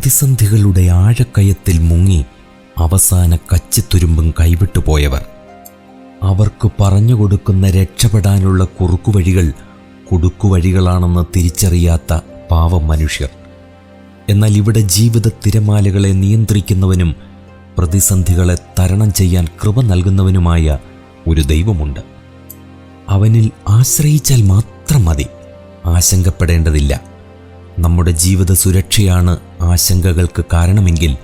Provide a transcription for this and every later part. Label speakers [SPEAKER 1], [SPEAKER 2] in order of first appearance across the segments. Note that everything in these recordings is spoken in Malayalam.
[SPEAKER 1] പ്രതിസന്ധികളുടെ ആഴക്കയത്തിൽ മുങ്ങി അവസാന കച്ചിത്തുരുമ്പും കൈവിട്ടുപോയവർ അവർക്ക് പറഞ്ഞു കൊടുക്കുന്ന രക്ഷപ്പെടാനുള്ള കുറുക്കുവഴികൾ കുടുക്കുവഴികളാണെന്ന് തിരിച്ചറിയാത്ത പാവം മനുഷ്യർ. എന്നാൽ ഇവിടെ ജീവിത തിരമാലകളെ നിയന്ത്രിക്കുന്നവനും പ്രതിസന്ധികളെ തരണം ചെയ്യാൻ കൃപ നൽകുന്നവനുമായ ഒരു ദൈവമുണ്ട്. അവനിൽ ആശ്രയിച്ചാൽ മാത്രം മതി. ആശങ്കപ്പെടേണ്ടതില്ല. നമ്മുടെ ജീവിത സുരക്ഷയാണ് ആശങ്കകൾക്ക് കാരണമെങ്കിൽ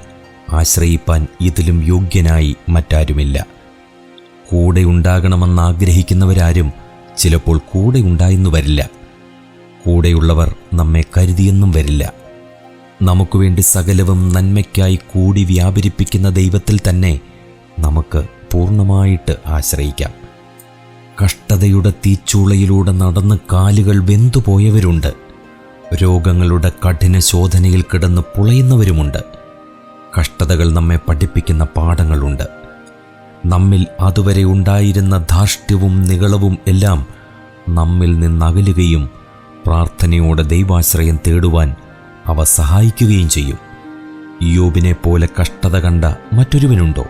[SPEAKER 1] ആശ്രയിപ്പാൻ ഇതിലും യോഗ്യനായി മറ്റാരുമില്ല. കൂടെ ഉണ്ടാകണമെന്ന് ആഗ്രഹിക്കുന്നവരാരും ചിലപ്പോൾ കൂടെ ഉണ്ടായെന്നു വരില്ല. കൂടെയുള്ളവർ നമ്മെ കരുതിയെന്നും വരില്ല. നമുക്ക് വേണ്ടി സകലവും നന്മയ്ക്കായി കൂടി വ്യാപരിപ്പിക്കുന്ന ദൈവത്തിൽ തന്നെ നമുക്ക് പൂർണമായിട്ട് ആശ്രയിക്കാം. കഷ്ടതയുടെ തീച്ചൂളയിലൂടെ നടന്ന് കാലുകൾ വെന്തുപോയവരുണ്ട്. രോഗങ്ങളുടെ കഠിന ശോധനയിൽ കിടന്ന് പുളയുന്നവരുമുണ്ട്. കഷ്ടതകൾ നമ്മെ പഠിപ്പിക്കുന്ന പാഠങ്ങളുണ്ട്. നമ്മിൽ അതുവരെ ഉണ്ടായിരുന്ന ധാർഷ്ട്യവും നികളവും എല്ലാം നമ്മിൽ നിന്നകലുകയും പ്രാർത്ഥനയോടെ ദൈവാശ്രയം തേടുവാൻ അവ സഹായിക്കുകയും ചെയ്യും. യോബിനെ പോലെ കഷ്ടത കണ്ട മറ്റൊരുവനുണ്ടോ?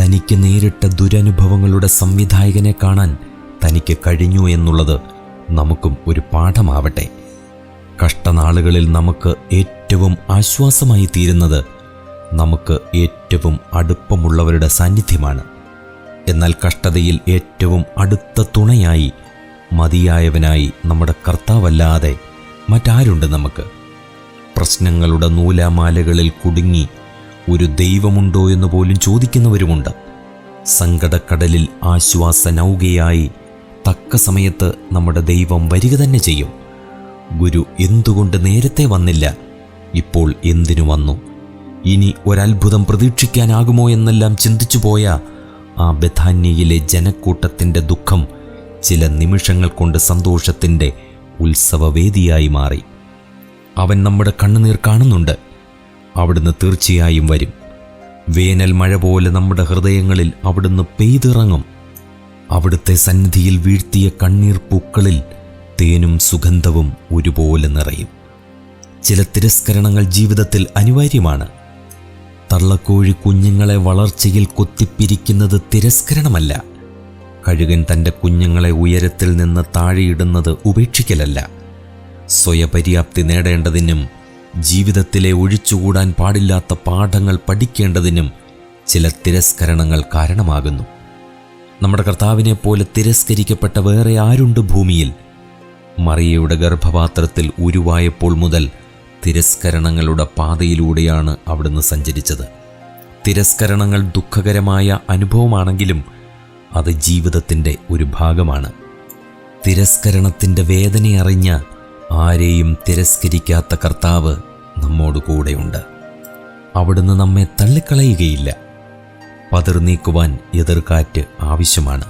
[SPEAKER 1] തനിക്ക് നേരിട്ട ദുരനുഭവങ്ങളുടെ സംവിധായകനെ കാണാൻ തനിക്ക് കഴിഞ്ഞു എന്നുള്ളത് നമുക്കും ഒരു പാഠമാവട്ടെ. കഷ്ടനാളുകളിൽ നമുക്ക് ഏറ്റവും ആശ്വാസമായി തീരുന്നത് നമുക്ക് ഏറ്റവും അടുപ്പമുള്ളവരുടെ സാന്നിധ്യമാണ്. എന്നാൽ കഷ്ടതയിൽ ഏറ്റവും അടുത്ത തുണയായി മതിയായവനായി നമ്മുടെ കർത്താവല്ലാതെ മറ്റാരുണ്ട് നമുക്ക്? പ്രശ്നങ്ങളുടെ നൂലാമാലകളിൽ കുടുങ്ങി ഒരു ദൈവമുണ്ടോ എന്ന് പോലും ചോദിക്കുന്നവരുമുണ്ട്. സങ്കടക്കടലിൽ ആശ്വാസ നൗകയായി തക്ക സമയത്ത് നമ്മുടെ ദൈവം വരിക തന്നെ ചെയ്യും. ഗുരു എന്തുകൊണ്ട് നേരത്തെ വന്നില്ല? ഇപ്പോൾ എന്തിനു വന്നു? ഇനി ഒരത്ഭുതം പ്രതീക്ഷിക്കാനാകുമോ എന്നെല്ലാം ചിന്തിച്ചു പോയ ആ ബഥാന്യയിലെ ജനക്കൂട്ടത്തിന്റെ ദുഃഖം ചില നിമിഷങ്ങൾ കൊണ്ട് സന്തോഷത്തിന്റെ ഉത്സവവേദിയായി മാറി. അവൻ നമ്മുടെ കണ്ണുനീർ കാണുന്നുണ്ട്. അവിടുന്ന് തീർച്ചയായും വരും. വേനൽ മഴ പോലെ നമ്മുടെ ഹൃദയങ്ങളിൽ അവിടുന്ന് പെയ്തിറങ്ങും. അവിടുത്തെ സന്നിധിയിൽ വീഴ്ത്തിയ കണ്ണീർ പൂക്കളിൽ തേനും സുഗന്ധവും ഒരുപോലെ നിറയും. ചില തിരസ്കരണങ്ങൾ ജീവിതത്തിൽ അനിവാര്യമാണ്. തള്ളക്കോഴി കുഞ്ഞുങ്ങളെ വളർച്ചയിൽ കൊത്തിപ്പിരിക്കുന്നത് തിരസ്കരണമല്ല. കഴുകൻ തന്റെ കുഞ്ഞുങ്ങളെ ഉയരത്തിൽ നിന്ന് താഴെയിടുന്നത് ഉപേക്ഷിക്കലല്ല. സ്വയപര്യാപ്തി നേടേണ്ടതിനും ജീവിതത്തിലെ ഒഴിച്ചുകൂടാൻ പാടില്ലാത്ത പാഠങ്ങൾ പഠിക്കേണ്ടതിനും ചില തിരസ്കരണങ്ങൾ കാരണമാകുന്നു. നമ്മുടെ കർത്താവിനെ പോലെ തിരസ്കരിക്കപ്പെട്ട വേറെ ആരുണ്ട് ഭൂമിയിൽ? മറിയയുടെ ഗർഭപാത്രത്തിൽ ഉരുവായപ്പോൾ മുതൽ തിരസ്കരണങ്ങളുടെ പാതയിലൂടെയാണ് അവിടുന്ന് സഞ്ചരിച്ചത്. തിരസ്കരണങ്ങൾ ദുഃഖകരമായ അനുഭവമാണെങ്കിലും അത് ജീവിതത്തിന്റെ ഒരു ഭാഗമാണ്. തിരസ്കരണത്തിന്റെ വേദനയറിഞ്ഞ ആരെയും തിരസ്കരിക്കാത്ത കർത്താവ് നമ്മോട് കൂടെയുണ്ട്. അവിടുന്ന് നമ്മെ തള്ളിക്കളയുകയില്ല. പതിർനീക്കുവാൻ എതിർകാറ്റ് ആവശ്യമാണ്.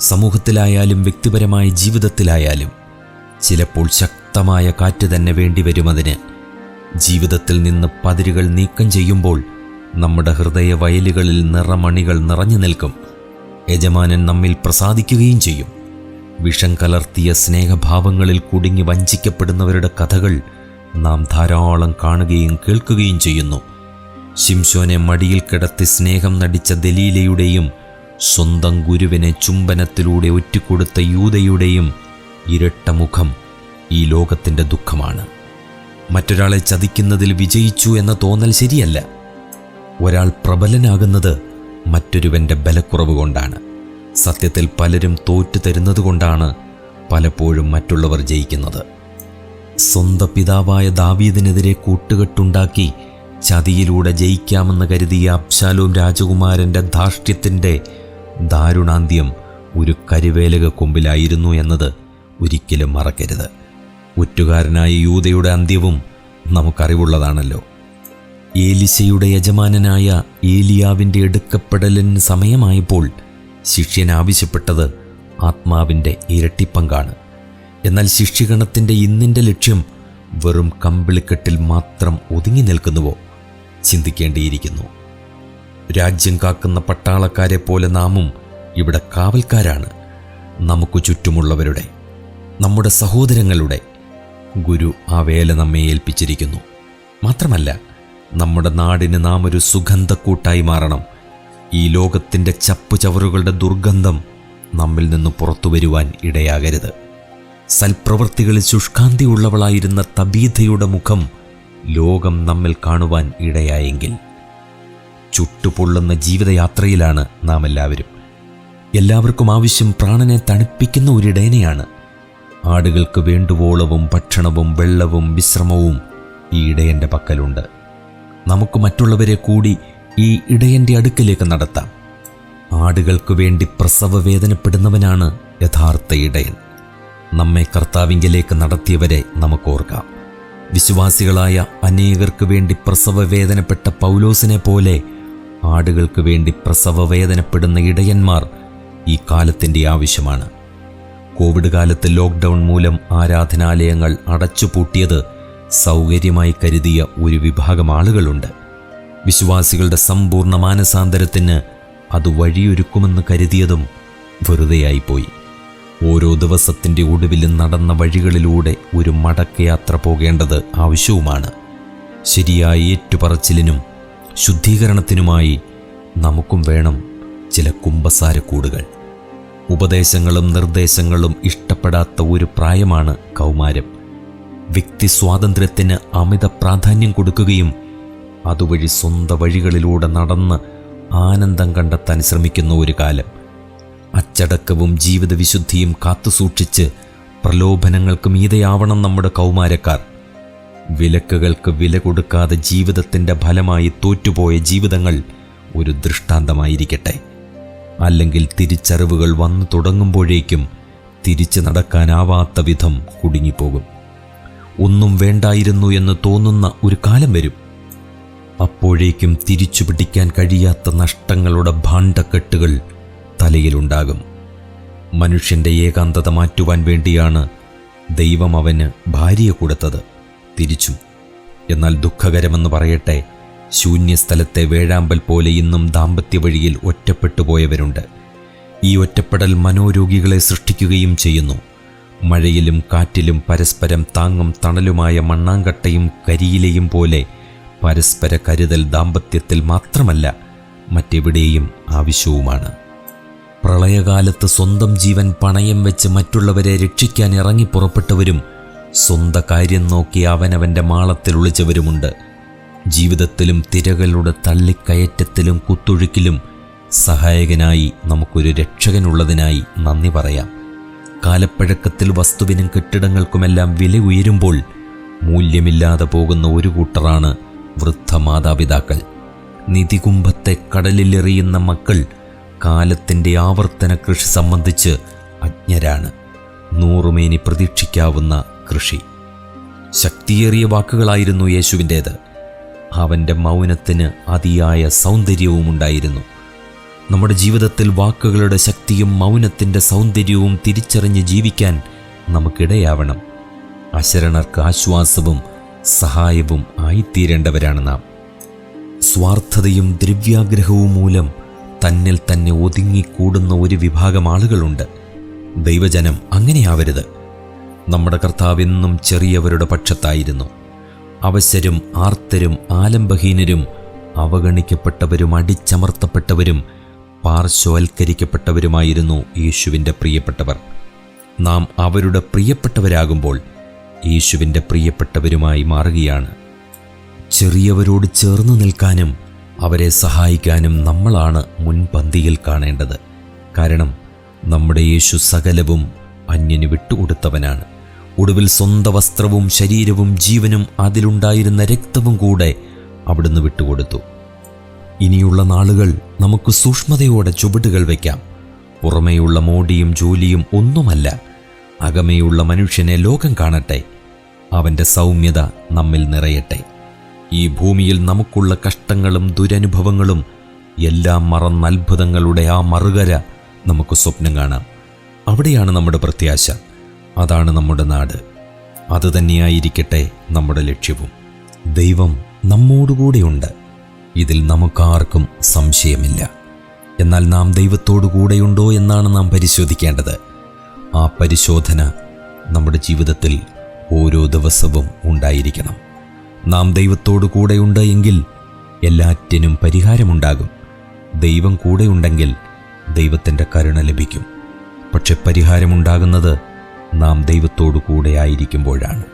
[SPEAKER 1] സമൂഹത്തിലായാലും വ്യക്തിപരമായ ജീവിതത്തിലായാലും ചിലപ്പോൾ ശക്തമായ കാറ്റ് തന്നെ വേണ്ടിവരുമതിന് ജീവിതത്തിൽ നിന്ന് പതിരുകൾ നീക്കം ചെയ്യുമ്പോൾ നമ്മുടെ ഹൃദയ വയലുകളിൽ നിറമണികൾ നിറഞ്ഞു നിൽക്കും. യജമാനൻ നമ്മിൽ പ്രസാദിക്കുകയും ചെയ്യും. വിഷം കലർത്തിയ സ്നേഹഭാവങ്ങളിൽ കുടുങ്ങി വഞ്ചിക്കപ്പെടുന്നവരുടെ കഥകൾ നാം ധാരാളം കാണുകയും കേൾക്കുകയും ചെയ്യുന്നു. ശിംശോനെ മടിയിൽ കിടത്തി സ്നേഹം നടിച്ച ദലീലയുടെയും സ്വന്തം ഗുരുവിനെ ചുംബനത്തിലൂടെ ഒറ്റിക്കൊടുത്ത യൂതയുടെയും ഇരട്ട മുഖം ഈ ലോകത്തിന്റെ ദുഃഖമാണ്. മറ്റൊരാളെ ചതിക്കുന്നതിൽ വിജയിച്ചു എന്ന തോന്നൽ ശരിയല്ല. ഒരാൾ പ്രബലനാകുന്നത് മറ്റൊരുവന്റെ ബലക്കുറവ് കൊണ്ടാണ്. സത്യത്തിൽ പലരും തോറ്റു തരുന്നത് കൊണ്ടാണ് പലപ്പോഴും മറ്റുള്ളവർ ജയിക്കുന്നത്. സ്വന്തം പിതാവായ ദാവീദിനെതിരെ കൂട്ടുകെട്ടുണ്ടാക്കി ചതിയിലൂടെ ജയിക്കാമെന്ന് കരുതിയ അബ്ശാലോം രാജകുമാരന്റെ ധാർഷ്ട്യത്തിന്റെ ദാരുണാന്ത്യം ഒരു കരുവേലക കൊമ്പിലായിരുന്നു എന്നത് ഒരിക്കലും മറക്കരുത്. ഒറ്റുകാരനായ യൂതയുടെ അന്ത്യവും നമുക്കറിവുള്ളതാണല്ലോ. ഏലിശയുടെ യജമാനനായ ഏലിയാവിന്റെ എടുക്കപ്പെടലിന് സമയമായപ്പോൾ ശിഷ്യൻ ആവശ്യപ്പെട്ടത് ആത്മാവിന്റെ ഇരട്ടിപ്പങ്കാണ്. എന്നാൽ ശിഷ്യഗണത്തിന്റെ ഇന്നിന്റെ ലക്ഷ്യം വെറും കമ്പിളിക്കെട്ടിൽ മാത്രം ഒതുങ്ങി നിൽക്കുന്നുവോ? ചിന്തിക്കേണ്ടിയിരിക്കുന്നു. രാജ്യം കാക്കുന്ന പട്ടാളക്കാരെ പോലെ നാമും ഇവിടെ കാവൽക്കാരാണ്. നമുക്ക് ചുറ്റുമുള്ളവരുടെ നമ്മുടെ സഹോദരങ്ങളുടെ ഗുരു ആ വേല നമ്മെ ഏൽപ്പിച്ചിരിക്കുന്നു. മാത്രമല്ല നമ്മുടെ നാടിന് നാം ഒരു സുഗന്ധക്കൂട്ടായി മാറണം. ഈ ലോകത്തിന്റെ ചപ്പുചവറുകളുടെ ദുർഗന്ധം നമ്മിൽ നിന്ന് പുറത്തു വരുവാൻ ഇടയാകരുത്. സൽപ്രവൃത്തികളിൽ ശുഷ്കാന്തിയുള്ളവളായിരുന്ന തബീധയുടെ മുഖം ലോകം നമ്മിൽ കാണുവാൻ ഇടയായെങ്കിൽ ചുട്ടുപൊള്ളുന്ന ജീവിതയാത്രയിലാണ് നാം എല്ലാവരും എല്ലാവർക്കും ആവശ്യം പ്രാണനെ തണുപ്പിക്കുന്ന ഒരിടയനെയാണ് ആടുകൾക്ക് വേണ്ടുവോളവും ഭക്ഷണവും വെള്ളവും വിശ്രമവും ഈ ഇടയന്റെ പക്കലുണ്ട്. നമുക്ക് മറ്റുള്ളവരെ കൂടി ഈ ഇടയന്റെ അടുക്കലേക്ക് നടത്താം. ആടുകൾക്ക് വേണ്ടി പ്രസവ വേദനപ്പെടുന്നവനാണ് യഥാർത്ഥ ഇടയൻ. നമ്മെ കർത്താവിങ്കിലേക്ക് നടത്തിയവരെ നമുക്കോർക്കാം വിശ്വാസികളായ അനേകർക്ക് വേണ്ടി പ്രസവ വേദനപ്പെട്ട പൗലോസിനെ പോലെ ആടുകൾക്ക് വേണ്ടി പ്രസവ വേദനപ്പെടുന്ന ഇടയന്മാർ ഈ കാലത്തിന്റെ ആവശ്യമാണ്. കോവിഡ് കാലത്ത് ലോക്ക്ഡൗൺ മൂലം ആരാധനാലയങ്ങൾ അടച്ചുപൂട്ടിയത് സൗകര്യമായി കരുതിയ ഒരു വിഭാഗം ആളുകളുണ്ട്. വിശ്വാസികളുടെ സമ്പൂർണ മാനസാന്തരത്തിന് അത് വഴിയൊരുക്കുമെന്ന് കരുതിയതും വെറുതെയായിപ്പോയി. ഓരോ ദിവസത്തിന്റെ ഒടുവിലും നടന്ന വഴികളിലൂടെ ഒരു മടക്കയാത്ര പോകേണ്ടത് ആവശ്യവുമാണ്. ശരിയായ ഏറ്റുപറച്ചിലിനും ശുദ്ധീകരണത്തിനുമായി നമുക്കും വേണം ചില കുമ്പസാരക്കൂടുകൾ ഉപദേശങ്ങളും നിർദ്ദേശങ്ങളും ഇഷ്ടപ്പെടാത്ത ഒരു പ്രായമാണ് കൗമാരം. വ്യക്തി സ്വാതന്ത്ര്യത്തിന് അമിത പ്രാധാന്യം കൊടുക്കുകയും അതുവഴി സ്വന്തം വഴികളിലൂടെ നടന്ന് ആനന്ദം കണ്ടെത്താൻ ശ്രമിക്കുന്ന ഒരു കാലം. അച്ചടക്കവും ജീവിതവിശുദ്ധിയും കാത്തുസൂക്ഷിച്ച് പ്രലോഭനങ്ങൾക്ക് മീതയാവണം നമ്മുടെ കൗമാരക്കാർ. വിലക്കുകൾക്ക് വില കൊടുക്കാതെ ജീവിതത്തിന്റെ ഫലമായി തോറ്റുപോയ ജീവിതങ്ങൾ ഒരു ദൃഷ്ടാന്തമായിരിക്കട്ടെ. അല്ലെങ്കിൽ തിരിച്ചറിവുകൾ വന്നു തുടങ്ങുമ്പോഴേക്കും തിരിച്ചു നടക്കാനാവാത്ത വിധം കുടുങ്ങിപ്പോകും. ഒന്നും വേണ്ടായിരുന്നു എന്ന് തോന്നുന്ന ഒരു കാലം വരും. അപ്പോഴേക്കും തിരിച്ചു പിടിക്കാൻ കഴിയാത്ത നഷ്ടങ്ങളുടെ ഭാണ്ഡക്കെട്ടുകൾ തലയിലുണ്ടാകും. മനുഷ്യന്റെ ഏകാന്തത മാറ്റുവാൻ വേണ്ടിയാണ് ദൈവം അവന് ഭാര്യയെ കൊടുത്തത്. തിരിച്ചും. എന്നാൽ ദുഃഖകരമെന്ന് പറയട്ടെ ശൂന്യസ്ഥലത്തെ വേഴാമ്പൽ പോലെ ഇന്നും ദാമ്പത്യ വഴിയിൽ ഒറ്റപ്പെട്ടു പോയവരുണ്ട് ഈ ഒറ്റപ്പെടൽ മനോരോഗികളെ സൃഷ്ടിക്കുകയും ചെയ്യുന്നു. മഴയിലും കാറ്റിലും പരസ്പരം താങ്ങും തണലുമായ മണ്ണാങ്കട്ടയും കരിയിലയും പോലെ പരസ്പര കരുതൽ ദാമ്പത്യത്തിൽ മാത്രമല്ല മറ്റെവിടെയും ആവശ്യവുമാണ്. പ്രളയകാലത്ത് സ്വന്തം ജീവൻ പണയം വെച്ച് മറ്റുള്ളവരെ രക്ഷിക്കാൻ ഇറങ്ങി പുറപ്പെട്ടവരും സ്വന്തം കാര്യം നോക്കി അവനവന്റെ മാളത്തിൽ ഒളിച്ചവരുമുണ്ട്. ജീവിതത്തിലും തിരകളുടെ തള്ളിക്കയറ്റത്തിലും കുത്തൊഴുക്കിലും സഹായകനായി നമുക്കൊരു രക്ഷകനുള്ളതിനായി നന്ദി പറയാം. കാലപ്പഴക്കത്തിൽ വസ്തുവിനും കെട്ടിടങ്ങൾക്കുമെല്ലാം വില ഉയരുമ്പോൾ മൂല്യമില്ലാതെ പോകുന്ന ഒരു കൂട്ടറാണ് വൃദ്ധ മാതാപിതാക്കൾ നിധികുംഭത്തെ കടലിലെറിയുന്ന മക്കൾ കാലത്തിന്റെ ആവർത്തന കൃഷി സംബന്ധിച്ച് അജ്ഞരാണ്. നൂറുമേനി പ്രതീക്ഷിക്കാവുന്ന കൃഷി. ശക്തിയേറിയ വാക്കുകളായിരുന്നു യേശുവിന്റേത്. അവന്റെ മൗനത്തിന് അതിയായ സൗന്ദര്യവും ഉണ്ടായിരുന്നു. നമ്മുടെ ജീവിതത്തിൽ വാക്കുകളുടെ ശക്തിയും മൗനത്തിന്റെ സൗന്ദര്യവും തിരിച്ചറിഞ്ഞ് ജീവിക്കാൻ നമുക്കിടയാവണം. അശരണർക്ക് ആശ്വാസവും സഹായവും ആയിത്തീരേണ്ടവരാണ് നാം. സ്വാർത്ഥതയും ദ്രവ്യാഗ്രഹവും മൂലം തന്നിൽ തന്നെ ഒതുങ്ങിക്കൂടുന്ന ഒരു വിഭാഗം ആളുകളുണ്ട്. ദൈവജനം അങ്ങനെയാവരുത്. നമ്മുടെ കർത്താവ് എന്നും ചെറിയവരുടെ പക്ഷത്തായിരുന്നു. അവശരും ആർത്തരും ആലംബഹീനരും അവഗണിക്കപ്പെട്ടവരും അടിച്ചമർത്തപ്പെട്ടവരും പാർശ്വവൽക്കരിക്കപ്പെട്ടവരുമായിരുന്നു യേശുവിന്റെ പ്രിയപ്പെട്ടവർ. നാം അവരുടെ പ്രിയപ്പെട്ടവരാകുമ്പോൾ യേശുവിന്റെ പ്രിയപ്പെട്ടവരുമായി മാറുകയാണ്. ചെറിയവരോട് ചേർന്ന് നിൽക്കാനും അവരെ സഹായിക്കാനും നമ്മളാണ് മുൻപന്തിയിൽ കാണേണ്ടത്. കാരണം നമ്മുടെ യേശു സകലവും അന്യന് വിട്ടുകൊടുത്തവനാണ്. ഒടുവിൽ സ്വന്തം വസ്ത്രവും ശരീരവും ജീവനും അതിലുണ്ടായിരുന്ന രക്തവും കൂടെ അവിടുന്ന് വിട്ടുകൊടുത്തു. ഇനിയുള്ള നാളുകൾ നമുക്ക് സൂക്ഷ്മതയോടെ ചുവടുകൾ വയ്ക്കാം പുറമേയുള്ള മോടിയും ജോലിയും ഒന്നുമല്ല. അകമേയുള്ള മനുഷ്യനെ ലോകം കാണട്ടെ. അവന്റെ സൗമ്യത നമ്മിൽ നിറയട്ടെ. ഈ ഭൂമിയിൽ നമുക്കുള്ള കഷ്ടങ്ങളും ദുരനുഭവങ്ങളും എല്ലാം മറന്ന അത്ഭുതങ്ങളുടെ ആ മറുകര നമുക്ക് സ്വപ്നം കാണാം. അവിടെയാണ് നമ്മുടെ പ്രത്യാശ. അതാണ് നമ്മുടെ നാട്. അതുതന്നെയായിരിക്കട്ടെ നമ്മുടെ ലക്ഷ്യവും. ദൈവം നമ്മോടുകൂടെയുണ്ട്. ഇതിൽ നമുക്കാർക്കും സംശയമില്ല. എന്നാൽ നാം ദൈവത്തോടു കൂടെയുണ്ടോ എന്നാണ് നാം പരിശോധിക്കേണ്ടത്. ആ പരിശോധന നമ്മുടെ ജീവിതത്തിൽ ഓരോ ദിവസവും ഉണ്ടായിരിക്കണം. നാം ദൈവത്തോടു കൂടെയുണ്ട് എങ്കിൽ എല്ലാറ്റിനും പരിഹാരമുണ്ടാകും. ദൈവം കൂടെയുണ്ടെങ്കിൽ ദൈവത്തിന്റെ കരുണ ലഭിക്കും. പക്ഷെ പരിഹാരമുണ്ടാകുന്നത് നാം ദൈവത്തോടു കൂടെ ആയിരിക്കുമ്പോഴാണ്.